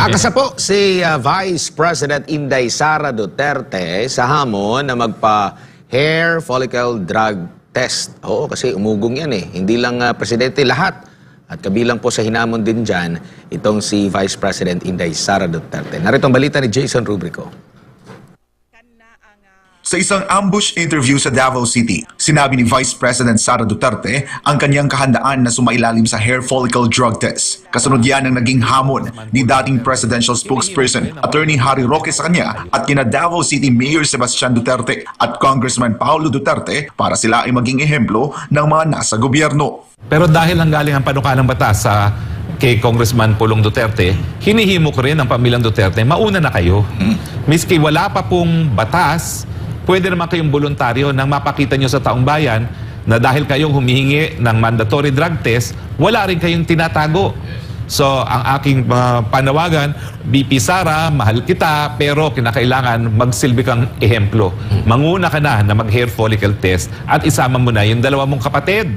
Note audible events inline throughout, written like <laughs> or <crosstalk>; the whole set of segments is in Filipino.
Kakasapo si uh, Vice President Inday Sara Duterte sa hamon na magpa-hair follicle drug test. Oo, kasi umugong yan eh. Hindi lang uh, presidente, lahat. At kabilang po sa hinamon din dyan, itong si Vice President Inday Sara Duterte. Narito ang balita ni Jason Rubrico. Sa isang ambush interview sa Davao City, sinabi ni Vice President Sara Duterte ang kanyang kahandaan na sumailalim sa hair follicle drug test. Kasunod yan ang naging hamon ni dating presidential spokesperson Attorney Harry Roque sa kanya at kina Davao City Mayor Sebastian Duterte at Congressman Paulo Duterte para sila ay maging ehemplo ng mga nasa gobyerno. Pero dahil ang galing ang panukalang batas sa kay Congressman Pulong Duterte, hinihimo ko rin ang pamilyang Duterte, mauna na kayo. Miski wala pa pong batas, pwede naman kayong voluntaryo nang mapakita nyo sa taong bayan na dahil kayong humihingi ng mandatory drug test, wala rin kayong tinatago. So, ang aking uh, panawagan, BP Sara, mahal kita, pero kinakailangan magsilbi kang ehemplo. Manguna ka na na mag-hair follicle test at isama mo na yung dalawa mong kapatid.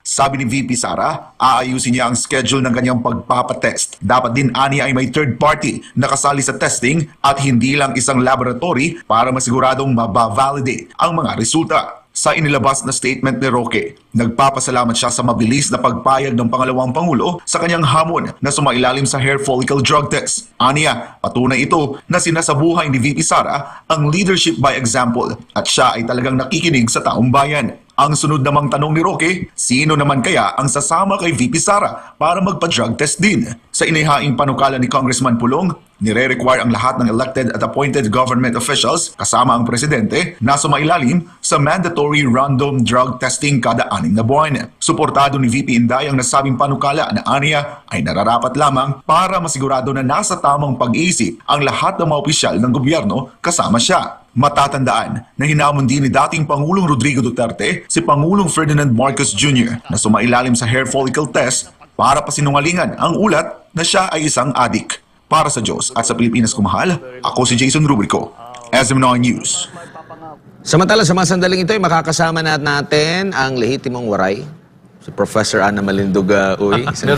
Sabi ni VP Sara, aayusin niya ang schedule ng kanyang pagpapatest. Dapat din ani ay may third party na kasali sa testing at hindi lang isang laboratory para masiguradong mabavalidate ang mga resulta. Sa inilabas na statement ni Roque, nagpapasalamat siya sa mabilis na pagpayag ng pangalawang pangulo sa kanyang hamon na sumailalim sa hair follicle drug test. Aniya, patunay ito na sinasabuhay ni VP Sara ang leadership by example at siya ay talagang nakikinig sa taong bayan. Ang sunod namang tanong ni Roque, sino naman kaya ang sasama kay VP Sara para magpa-drug test din? Sa inihaing panukala ni Congressman Pulong, nire-require ang lahat ng elected at appointed government officials, kasama ang presidente, na sumailalim sa mandatory random drug testing kada anim na buwan. Suportado ni VP Inday ang nasabing panukala na aniya ay nararapat lamang para masigurado na nasa tamang pag-iisip ang lahat ng mga opisyal ng gobyerno kasama siya. Matatandaan na hinamon din ni dating Pangulong Rodrigo Duterte si Pangulong Ferdinand Marcos Jr. na sumailalim sa hair follicle test para pasinungalingan ang ulat na siya ay isang adik. Para sa Diyos at sa Pilipinas kumahal, ako si Jason Rubrico, SM9 News. Samantala, sa mga sandaling ito ay makakasama na natin ang lehitimong waray, si Professor Ana Malinduga Uy, <laughs> sa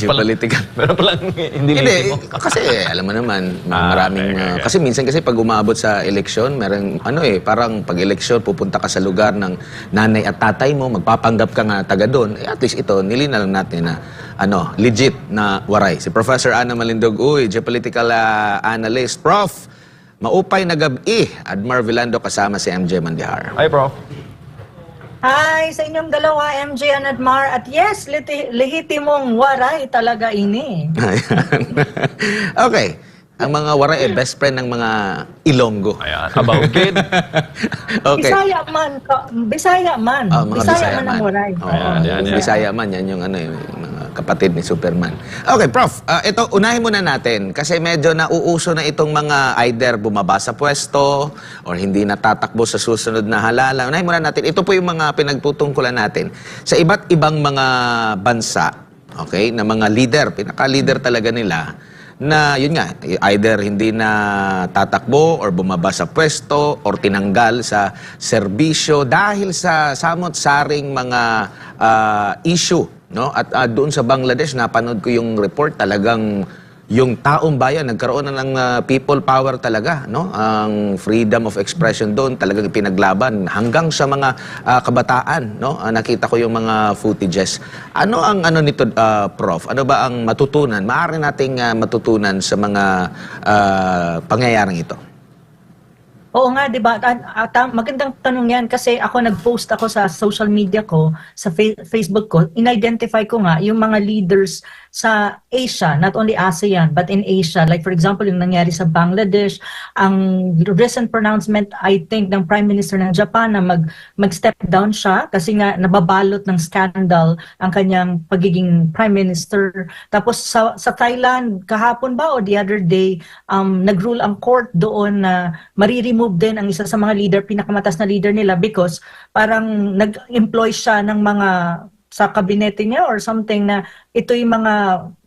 Meron pala- <laughs> hindi Hindi, kasi alam mo naman, Ah, maraming okay, okay, uh, okay. kasi minsan kasi pag umabot sa eleksyon, merong ano eh, parang pag eleksyon pupunta ka sa lugar ng nanay at tatay mo, magpapanggap ka nga taga doon. Eh, at least ito, nilina lang natin na ano, legit na waray. Si Professor Ana Malindog Uy, geopolitical uh, analyst. Prof, maupay na gabi. Admar Vilando kasama si MJ Mandihar. Ay, bro. Hi sa inyong dalawa, MJ and Admar. At yes, liti- lehitimong waray talaga ini. <laughs> Okay. Ang mga waray eh, best friend ng mga Ilonggo. Ayan, about kid. <laughs> okay. Bisaya man, ka- Bisaya man. Ah, mga Bisaya, Bisaya man ang waray. Oo, Ayan, yan, yan. Bisaya man, yan yung ano, yung mga kapatid ni Superman. Okay, Prof, ah, ito, unahin muna natin kasi medyo nauuso na itong mga either bumaba sa pwesto or hindi natatakbo sa susunod na halalan. Unahin muna natin, ito po yung mga pinagtutungkulan natin sa iba't ibang mga bansa, okay, na mga leader, pinaka-leader talaga nila, na yun nga, either hindi na tatakbo or bumaba sa pwesto or tinanggal sa serbisyo dahil sa samot-saring mga ah, issue. No? At ah, doon sa Bangladesh, napanood ko yung report talagang yung taong bayan nagkaroon na ng ah, people power talaga no? Ang freedom of expression doon talagang pinaglaban hanggang sa mga ah, kabataan no? Ah, nakita ko yung mga footages. Ano ang ano nito ah, prof? Ano ba ang matutunan? Maaari nating ah, matutunan sa mga ah, pangyayaring ito Oo nga, di ba? Ah, magandang tanong yan kasi ako nag-post ako sa social media ko, sa fa- Facebook ko, in-identify ko nga yung mga leaders sa Asia, not only ASEAN, but in Asia. Like for example, yung nangyari sa Bangladesh, ang recent pronouncement, I think, ng Prime Minister ng Japan na mag, mag-step down siya kasi nga nababalot ng scandal ang kanyang pagiging Prime Minister. Tapos sa, sa Thailand, kahapon ba o the other day, um, nag-rule ang court doon na mariremove din ang isa sa mga leader, pinakamatas na leader nila because parang nag-employ siya ng mga sa kabinete niya or something na ito yung mga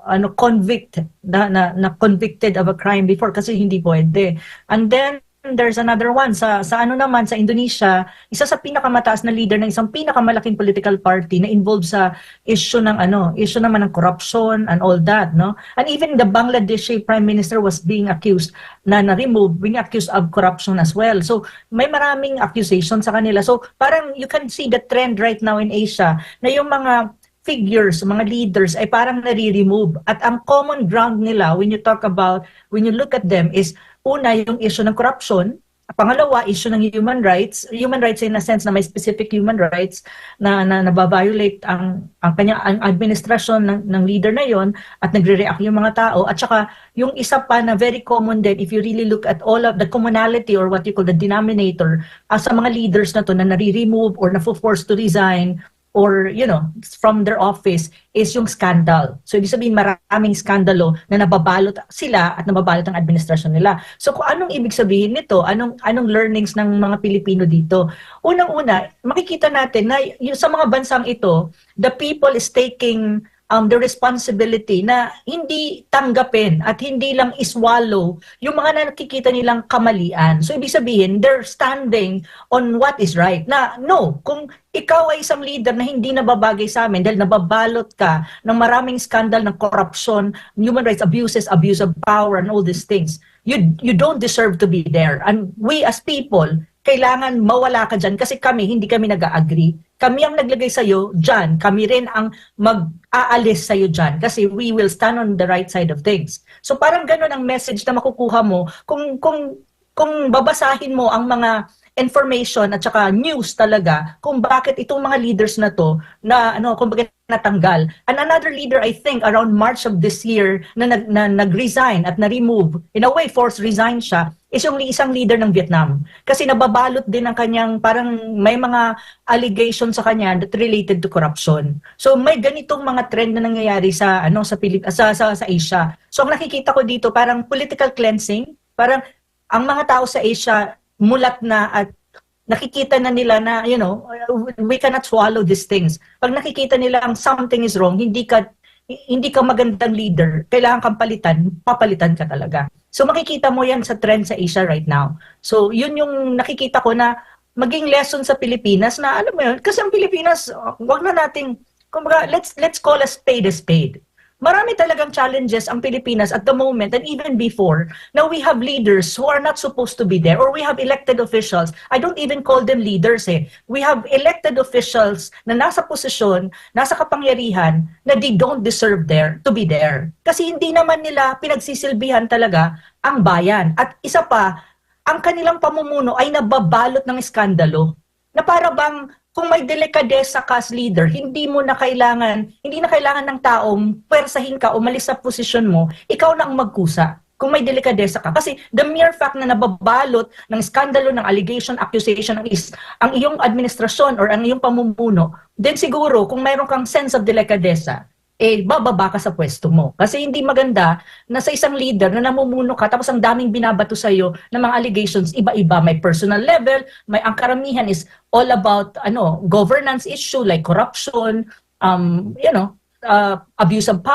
ano convict na, na, na convicted of a crime before kasi hindi pwede. And then there's another one sa sa ano naman sa Indonesia, isa sa pinakamataas na leader ng isang pinakamalaking political party na involved sa issue ng ano, issue naman ng corruption and all that, no? And even the Bangladeshi prime minister was being accused na na-remove, being accused of corruption as well. So, may maraming accusation sa kanila. So, parang you can see the trend right now in Asia na yung mga figures, mga leaders ay parang nare-remove. At ang common ground nila when you talk about, when you look at them is una yung issue ng corruption, pangalawa issue ng human rights, human rights in a sense na may specific human rights na, na nababiolate ang ang kanya ang administrasyon ng, ng leader na yon at nagre-react yung mga tao. At saka yung isa pa na very common din if you really look at all of the commonality or what you call the denominator uh, sa mga leaders na to na nare-remove or na-force to resign or you know from their office is yung scandal. So ibig sabihin maraming skandalo na nababalot sila at nababalot ang administrasyon nila. So kung anong ibig sabihin nito, anong anong learnings ng mga Pilipino dito? Unang-una, makikita natin na yung sa mga bansang ito, the people is taking um, the responsibility na hindi tanggapin at hindi lang iswallow yung mga nakikita nilang kamalian. So, ibig sabihin, they're standing on what is right. Na, no, kung ikaw ay isang leader na hindi nababagay sa amin dahil nababalot ka ng maraming scandal ng corruption, human rights abuses, abuse of power, and all these things, you, you don't deserve to be there. And we as people, kailangan mawala ka dyan kasi kami, hindi kami nag-agree. Kami ang naglagay sa'yo dyan. Kami rin ang mag-aalis sa'yo dyan kasi we will stand on the right side of things. So parang ganun ang message na makukuha mo kung, kung, kung babasahin mo ang mga information at saka news talaga kung bakit itong mga leaders na to na ano kung bakit natanggal. And another leader I think around March of this year na, nag, na nag-resign at na-remove, in a way forced resign siya, is yung isang leader ng Vietnam. Kasi nababalot din ang kanyang parang may mga allegations sa kanya that related to corruption. So may ganitong mga trend na nangyayari sa ano sa Pilip sa, sa sa Asia. So ang nakikita ko dito parang political cleansing, parang ang mga tao sa Asia mulat na at nakikita na nila na, you know, we cannot swallow these things. Pag nakikita nila ang something is wrong, hindi ka hindi ka magandang leader, kailangan kang palitan, papalitan ka talaga. So makikita mo yan sa trend sa Asia right now. So yun yung nakikita ko na maging lesson sa Pilipinas na alam mo yun, kasi ang Pilipinas, wag na nating, kumbaga, let's, let's call a spade a spade. Marami talagang challenges ang Pilipinas at the moment and even before na we have leaders who are not supposed to be there or we have elected officials. I don't even call them leaders eh. We have elected officials na nasa posisyon, nasa kapangyarihan na they don't deserve there to be there. Kasi hindi naman nila pinagsisilbihan talaga ang bayan. At isa pa, ang kanilang pamumuno ay nababalot ng iskandalo na para bang kung may delikadesa ka as leader, hindi mo na kailangan, hindi na kailangan ng taong pwersahin ka o malis sa posisyon mo, ikaw na ang magkusa kung may delikadesa ka. Kasi the mere fact na nababalot ng skandalo, ng allegation, accusation is ang iyong administrasyon or ang iyong pamumuno, then siguro kung mayroon kang sense of delikadesa, eh, bababa ka sa pwesto mo. Kasi hindi maganda na sa isang leader na namumuno ka, tapos ang daming binabato sa'yo ng mga allegations, iba-iba. May personal level, may ang karamihan is all about ano governance issue like corruption, um, you know, uh, abuse of power.